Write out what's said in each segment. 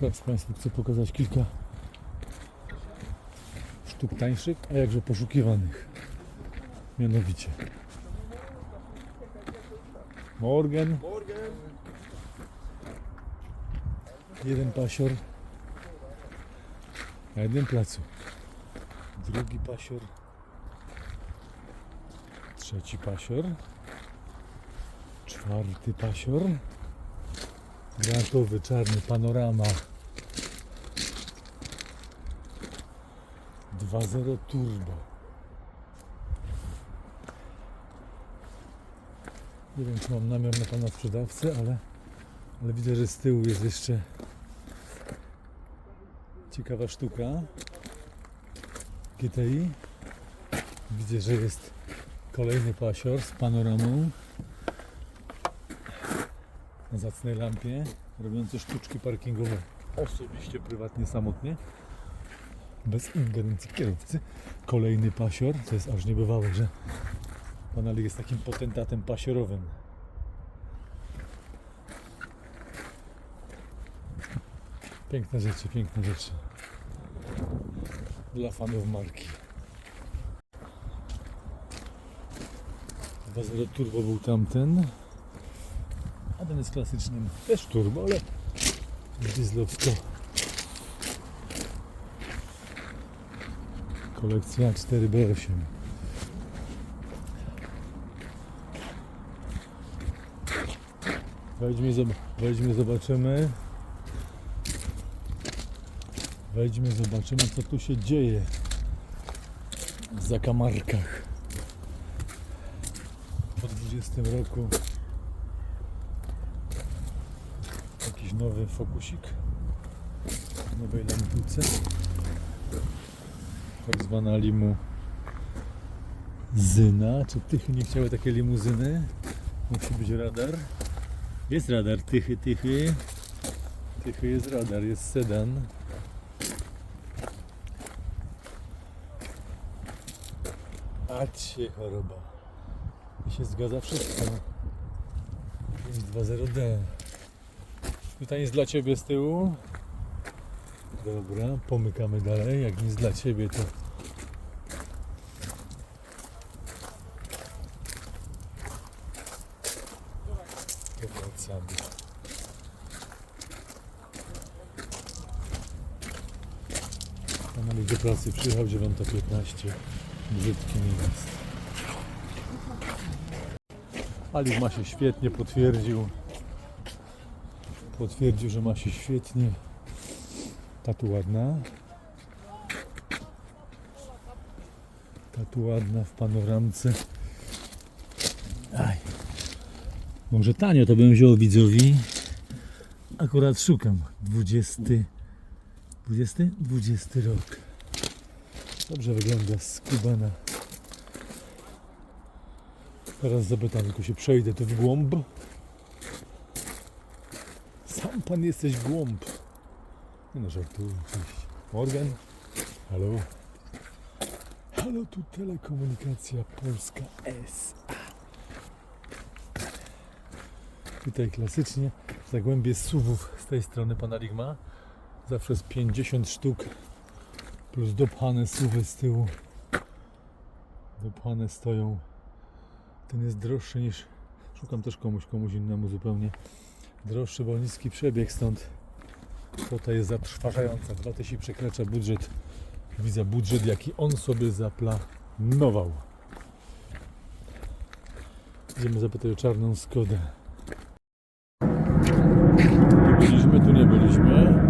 Teraz Państwu chcę pokazać kilka sztuk tańszych, a jakże poszukiwanych. Mianowicie. Morgan, jeden pasior. Na jednym placu. Drugi pasior, trzeci pasior, czwarty pasior, granatowy, czarny, panorama 2.0 turbo. Nie wiem, czy mam namiar na pana sprzedawcę, ale, ale widzę, że z tyłu jest jeszcze ciekawa sztuka. GTI. Widzę, że jest kolejny pasior z panoramą zacnej lampie, robiący sztuczki parkingowe osobiście, prywatnie, samotnie, bez ingerencji kierowcy. Kolejny pasior, to jest aż niebywałe, że pan Ali jest takim potentatem pasiorowym. Piękne rzeczy, piękne rzeczy. Dla fanów marki. 2.0 turbo był tamten. A ten jest klasycznym też turbo, ale dieslowsko. Kolekcja 4B8. Wejdźmy, wejdźmy, zobaczymy. Wejdźmy, zobaczymy co tu się dzieje w zakamarkach. Po 20 roku nowy fokusik. W nowej lampuce tak zwana limuzyna. Czy tychy nie chciały takie limuzyny? Musi być radar. Jest radar. Tychy, tychy. Tychy jest radar, jest sedan. A cię choroba. I się zgadza wszystko. 520D Tutaj jest dla Ciebie z tyłu. Dobra, pomykamy dalej. Jak nic dla Ciebie, to powracamy. Pan do pracy przyjechał 9.15. Brzydki nie jest. Ma się świetnie, potwierdził. Potwierdził, że ma się świetnie. Ta tu ładna. Ta tu ładna w panoramce. Aj. Może tanio to bym wziął widzowi. Akurat szukam. 20. 20? 20 rok. Dobrze wygląda skubana. Teraz zapytam, tylko się przejdę tu w głąb. Sam pan jesteś głąb. Nie no, żartuję oczywiście. Morgan? Halo? Halo, tu telekomunikacja Polska S. Tutaj klasycznie zagłębie suwów z tej strony pana Ligma. Zawsze z 50 sztuk plus dopchane suwy z tyłu. Dopchane stoją. Ten jest droższy niż... Szukam też komuś, komuś innemu zupełnie droższy, bo niski przebieg, stąd kwota jest zatrważająca. 2000 przekracza budżet. Widzę budżet, jaki on sobie zaplanował. Idziemy zapytać o czarną Skodę. Tu byliśmy, tu nie byliśmy.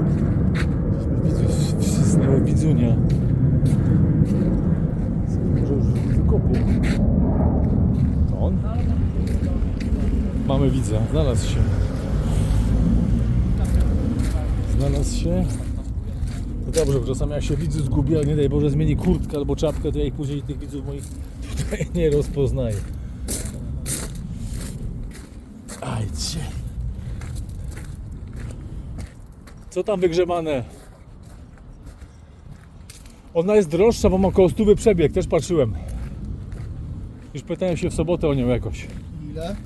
Wsysnęło widzunia. Może już wykopie. To on? Mamy widza, znalazł się. Znalazł się. No dobrze, bo czasami jak się widzu zgubi, ale nie daj Boże zmieni kurtkę albo czapkę, to ja ich później tych widzów moich tutaj nie rozpoznaję. Ajcie. Co tam wygrzebane? Ona jest droższa, bo ma około przebieg, też patrzyłem. Już pytałem się w sobotę o nią jakoś. Ile?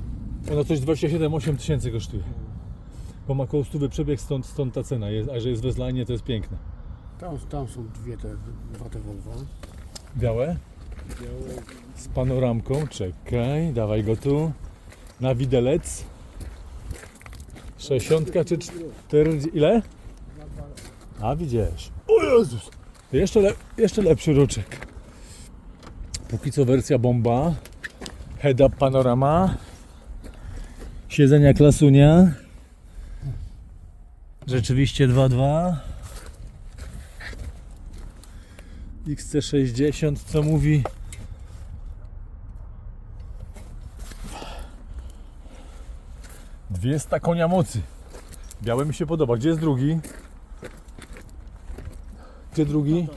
Ona coś 27-8 tysięcy kosztuje. Bo ma koło stówy przebieg, stąd, stąd ta cena jest, a że jest wezlanie, to jest piękne. Tam, tam są dwie te, dwa te Volvo. Białe? Białe. Z panoramką, czekaj, dawaj go tu. Na widelec. 60 czy 40, ile? A widzisz. O Jezus! Jeszcze, le, jeszcze lepszy ruczek. Póki co wersja bomba. Head up panorama. Siedzenia klasunia. Rzeczywiście 2.2. XC60 co mówi 200 konia mocy. Biały mi się podoba. Gdzie jest drugi? Gdzie drugi?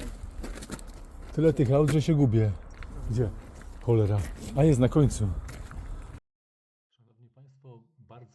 Tyle tych aut, że się gubię. Gdzie? Cholera. A jest na końcu.